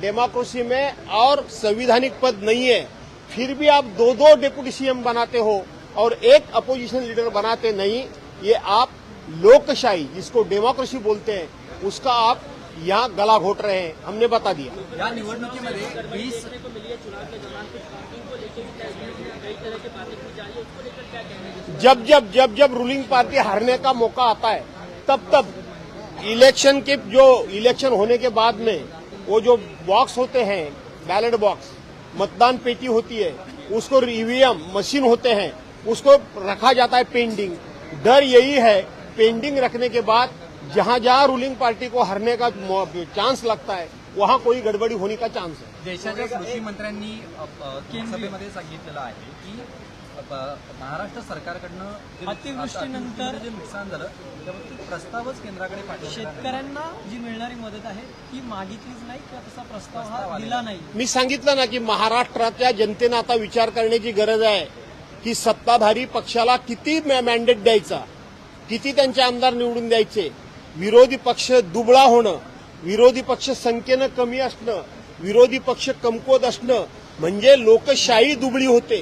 Democracy में और संविधानिक पद नहीं है फिर भी आप दो दो डिप्टी सीएम बनाते हो और एक अपोजिशन लीडर बनाते नहीं ये आप लोकशाही जिसको डेमोक्रेसी बोलते हैं उसका आप यहाँ गला घोट रहे हैं। हमने बता दिया। या निवडणुकीमध्ये वीस जब जब जब जब रूलिंग पार्टी हारने का मौका आता है तब तब इलेक्शन के जो इलेक्शन होने के बाद में वो जो बॉक्स होते हैं बैलेट बॉक्स मतदान पेटी होती है उसको ईवीएम मशीन होते हैं उसको रखा जाता है पेंडिंग डर यही है पेंडिंग रखने के बाद जहाँ जहाँ रूलिंग पार्टी को हरने का चांस लगता है वहाँ कोई गडबडी होने का चांस है। देशाच्या कृषी मंत्र्यांनी अ, सभेमध्ये सांगितलेलं महाराष्ट्र सरकारकडनं अतिवृष्टीनंतर- जे नुकसान झालं त्याबाबतीत प्रस्तावच केंद्राकडे पाठवण्यात आला. शेतकऱ्यांना जी मिळणारी मदत आहे ती मागितलीच नाही किंवा तसा प्रस्ताव हा दिला नाही. मी सांगितलं ना की महाराष्ट्रातल्या जनतेनं आता विचार करण्याची गरज आहे की सत्ताधारी पक्षाला किती मॅन्डेट द्यायचा किती त्यांचे आमदार निवडून द्यायचे. विरोधी पक्ष दुबळा होणं विरोधी पक्ष संख्येनं कमी असणं विरोधी पक्ष कमकुवत असणं म्हणजे लोकशाही दुबळी होते.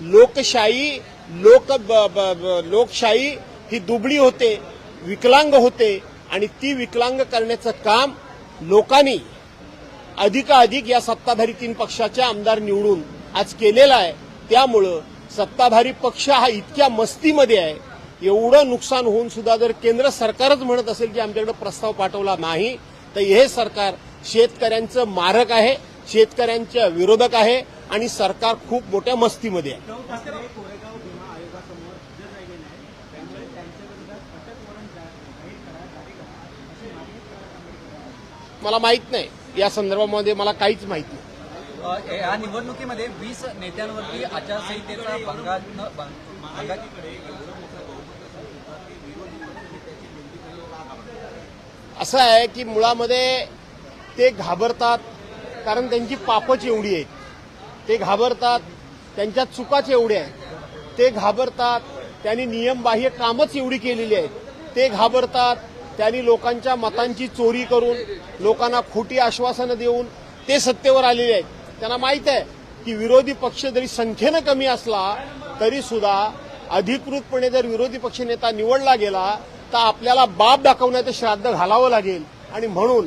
लोकशाही लोक ब- ब- ब- लोकशाही ही दुबळी होते विकलांग होते आणि ती विकलांग करण्याचं काम लोकांनी अधिकाधिक या सत्ताधारी तीन पक्षाचे आमदार निवडून आज केलेला आहे. त्यामुळं सत्ताधारी पक्ष हा इतक्या मस्तीमध्ये आहे. एवढं नुकसान होऊन सुद्धा जर केंद्र सरकारच म्हणत असेल की आमच्याकडे प्रस्ताव पाठवला नाही तर हे सरकार शेतकऱ्यांचं मारक आहे. शेतकऱ्यांच्या विरोधक आहे आणि सरकार खूप मोठ्या मस्तीमध्ये आहे. मला माहीत नाही. या संदर्भामध्ये मला काहीच माहीत नाही. अ, या निवडणुकीमध्ये वीस नेत्यांवरती आचारसंहितेचा भंगात असं आहे की मुळामध्ये ते घाबरतात कारण त्यांची पापच एवढी आहेत. ते घाबरतात त्यांच्या चुकाच एवढ्या आहेत. ते घाबरतात त्यांनी नियमबाह्य कामच एवढी केलेली आहेत. ते घाबरतात त्यांनी लोकांच्या मतांची चोरी करून लोकांना खोटी आश्वासनं देऊन ते सत्तेवर आलेले आहेत. त्यांना माहीत आहे की विरोधी पक्ष जरी संख्येनं कमी असला तरी सुद्धा अधिकृतपणे जर विरोधी पक्ष नेता निवडला गेला तर आपल्याला बाप दाखवण्याचं श्राद्ध घालावं लागेल. आणि म्हणून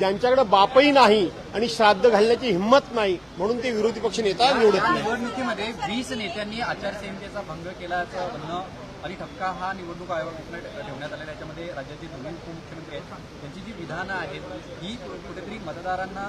ज्यांच्याकडे बापही नाही आणि श्राद्ध घालण्याची हिंमत नाही म्हणून ते विरोधी पक्ष नेता निवडत निवडणुकीमध्ये वीस नेत्यांनी आचारसंहितेचा भंग केल्याचं म्हणणं आणि ठपका हा निवडणूक आयोगाकडे ठेवण्यात आला त्याच्यामध्ये राज्याचे दोन्ही उपमुख्यमंत्री आहेत. त्यांची जी विधानं आहेत ही कुठेतरी मतदारांना